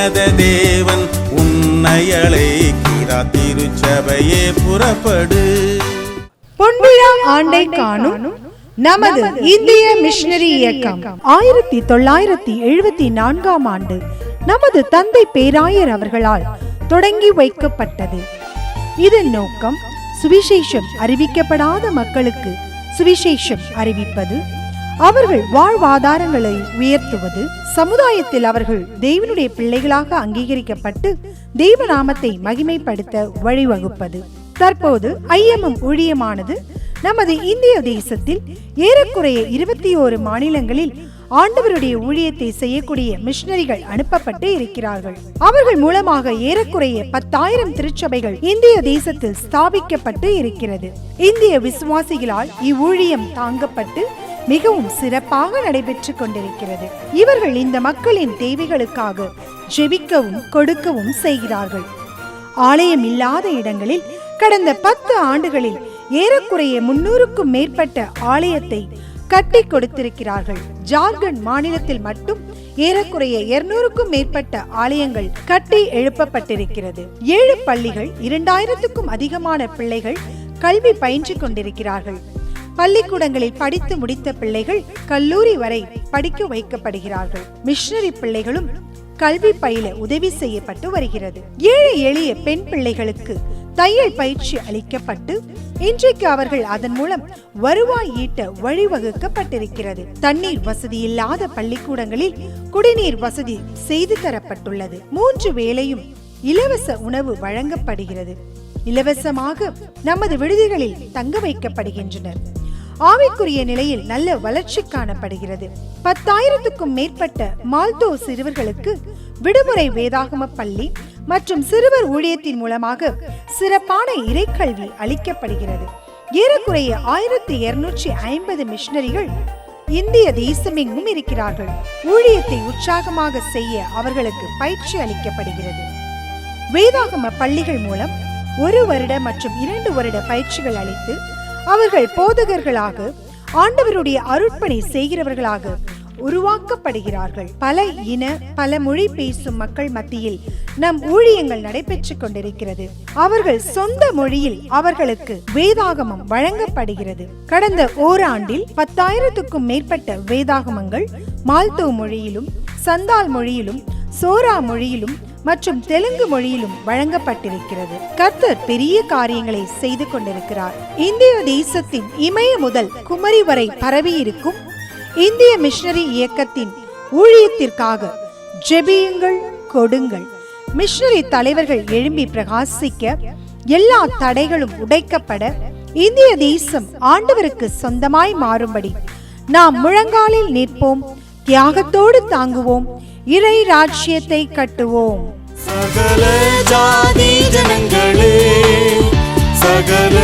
உன்னத தேவன் உன்னை அழைக்கிறார். திருச்சபையே புறப்படு. பொன்விழா ஆண்டை காணும் நமது இந்திய மிஷனரி இயக்கம். ஆயிரத்தி தொள்ளாயிரத்தி எழுபத்தி நான்காம் ஆண்டு நமது தந்தை பேராயர் அவர்களால் தொடங்கி வைக்கப்பட்டது. இதன் நோக்கம் சுவிசேஷம் அறிவிக்கப்படாத மக்களுக்கு சுவிசேஷம் அறிவிப்பது. அவர்கள் வாழ்வாதாரங்களை உயர்த்துவது சமுதாயத்தில் அவர்கள் தெய்வனுடைய பிள்ளைகளாக அங்கீகரிக்கப்பட்டு தெய்வ நாமத்தை மகிமைப்படுத்த வழிவகுப்பது. தற்போது ஐஎம்எம் ஊழியமானது நமது இந்திய தேசத்தில் ஏறக்குறைய இருபத்தி ஓரு மாநிலங்களில் ஆண்டவருடைய ஊழியத்தை செய்யக்கூடிய மிஷனரிகள் அனுப்பப்பட்டு இருக்கிறார்கள். அவர்கள் மூலமாக ஏறக்குறைய பத்தாயிரம் திருச்சபைகள் இந்திய தேசத்தில் ஸ்தாபிக்கப்பட்டு இருக்கிறது. இந்திய விசுவாசிகளால் இவ்வூழியம் தாங்கப்பட்டு மிகவும் சிறப்பாக நடைபெற்று கொண்டிருக்கிறது. இவர்கள் இந்த மக்களின் தேவைகளுக்காக ஜெபிக்கவும் கொடுக்கவும் செய்கிறார்கள். ஆலயம் இல்லாத இடங்களில் கடந்த பத்து ஆண்டுகளில் ஏறக்குறைய முன்னூறுக்கும் மேற்பட்ட ஆலயத்தை கட்டி கொடுத்திருக்கிறார்கள். ஜார்க்கண்ட் மாநிலத்தில் மட்டும் ஏறக்குறைய இருநூறுக்கும் மேற்பட்ட ஆலயங்கள் கட்டி எழுப்பப்பட்டிருக்கிறது. ஏழு பள்ளிகள் இரண்டாயிரத்துக்கும் அதிகமான பிள்ளைகள் கல்வி பயின்று கொண்டிருக்கிறார்கள். பள்ளிக்கூடங்களில் படித்து முடித்த பிள்ளைகள் கல்லூரி வரை படிக்க வைக்கப்படுகிறார்கள். மிஷனரி பிள்ளைகளும் கல்வி பயில உதவி செய்யப்பட்டு வருகிறது. ஏழை எளிய பெண் பிள்ளைகளுக்கு தையல் பயிற்சி அளிக்கப்பட்டு இன்றைக்கு அவர்கள் அதன் மூலம் வருவாய் ஈட்ட வழிவகுக்கப்பட்டிருக்கிறது. தண்ணீர் வசதி இல்லாத பள்ளிக்கூடங்களில் குடிநீர் வசதி செய்து தரப்பட்டுள்ளது. மூன்று வேளையும் இலவச உணவு வழங்கப்படுகிறது. இலவசமாக நமது விடுதிகளில் தங்க வைக்கப்படுகின்றனர். ஆவிக்குரிய நிலையில் நல்ல வளர்ச்சி காணப்படுகிறது. பத்தாயிரத்துக்கும் மேற்பட்ட மால்தோ சிறுவர்களுக்கு விடுமுறை வேதாகம பள்ளி மற்றும் சிறுவர் ஊழியத்தின் மூலமாக சிறப்பான இறைக்கல்வி அளிக்கப்படுகிறது. ஏறக்குறைய ஆயிரத்தி இருநூற்றி ஐம்பது மிஷனரிகள் இந்திய தேசமெங்கும் இருக்கிறார்கள். ஊழியத்தை உற்சாகமாக செய்ய அவர்களுக்கு பயிற்சி அளிக்கப்படுகிறது. வேதாகம பள்ளிகள் மூலம் ஒரு வருட மற்றும் இரண்டு வருட பயிற்சிகள் அளித்து அவர்கள் போதகர்களாக ஆண்டவருடைய அருட்பணி செய்கிறவர்களாக உருவாக்கப்படுகிறார்கள். பல இன பல மொழி பேசும் மக்கள் மத்தியில் நம் ஊழியங்கள் நடைபெற்றுக் கொண்டிருக்கிறது. அவர்கள் சொந்த மொழியில் அவர்களுக்கு வேதாகமம் வழங்கப்படுகிறது. கடந்த ஓராண்டில் பத்தாயிரத்துக்கும் மேற்பட்ட வேதாகமங்கள் மால்தோ மொழியிலும் சந்தால் மொழியிலும் சோரா மொழியிலும் மற்றும் தெலுங்கு மொழியிலும் வழங்கப்பட்டிருக்கிறது. கர்த்தர் பெரிய காரியங்களை செய்து கொண்டிருக்கிறார். இந்திய தேசத்தின் இமய முதல் குமரி வரை பரவியிருக்கும் இந்திய மிஷனரி இயக்கத்தின் ஊழியத்திற்காக ஜெபியுங்கள் கொடுங்கள். மிஷனரி தலைவர்கள் எழும்பி பிரகாசிக்க எல்லா தடைகளும் உடைக்கப்பட இந்திய தேசம் ஆண்டவருக்கு சொந்தமாய் மாறும்படி நாம் முழங்காலில் நிற்போம் தியாகத்தோடு தாங்குவோம் இறை ராஜ்யத்தை கட்டுவோம். சகல ஜாதி ஜனங்களே சகல